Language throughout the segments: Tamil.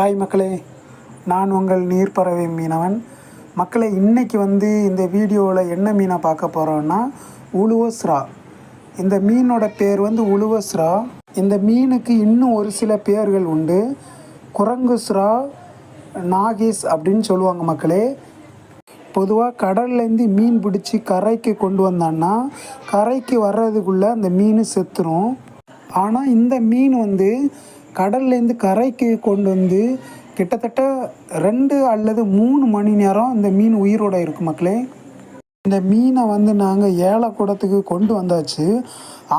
ஹாய் மக்களே நான் உங்கள் நீர்ப்பறவை மீனவன். மக்களை இன்றைக்கி வந்து இந்த வீடியோவில் என்ன மீனை பார்க்க போகிறோன்னா உழுவஸ்ரா. இந்த மீனோட பேர் வந்து உழுவஸ்ரா. இந்த மீனுக்கு இன்னும் ஒரு சில பேர்கள் உண்டு. குரங்குஸ்ரா நாகிஸ் அப்படின்னு சொல்லுவாங்க மக்களே. பொதுவாக கடல்லேருந்து மீன் பிடிச்சி கரைக்கு கொண்டு வந்தான்னா கரைக்கு வர்றதுக்குள்ளே அந்த மீன் செத்துரும். ஆனால் இந்த மீன் வந்து கடல்லேருந்து கரைக்கு கொண்டு வந்து கிட்டத்தட்ட ரெண்டு அல்லது மூணு மணி நேரம் இந்த மீன் உயிரோட இருக்கு மக்களே. இந்த மீனை வந்து நாங்கள் ஏலக்கூடத்துக்கு கொண்டு வந்தாச்சு.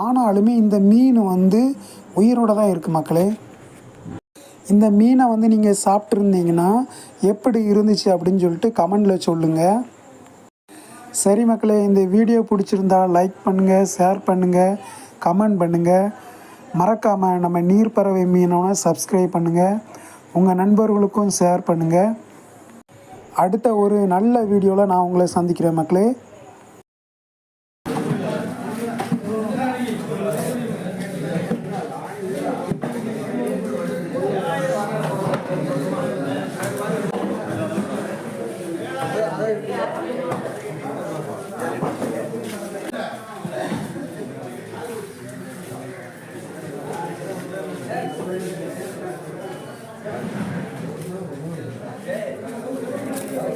ஆனாலுமே இந்த மீன் வந்து உயிரோட தான் இருக்குது மக்களே. இந்த மீனை வந்து நீங்கள் சாப்பிட்ருந்தீங்கன்னா எப்படி இருந்துச்சு அப்படின்னு சொல்லிட்டு கமெண்டில் சொல்லுங்கள் சரி மக்களே இந்த வீடியோ பிடிச்சிருந்தா லைக் பண்ணுங்கள் ஷேர் பண்ணுங்கள் கமெண்ட் பண்ணுங்கள் மறக்காமல் நம்ம நீர்ப்பறவை மீனவனை சப்ஸ்கிரைப் பண்ணுங்கள் உங்கள் நண்பர்களுக்கும் ஷேர் பண்ணுங்கள் அடுத்த ஒரு நல்ல வீடியோவில் நான் உங்களை சந்திக்கிறேன் மக்களே. ஆ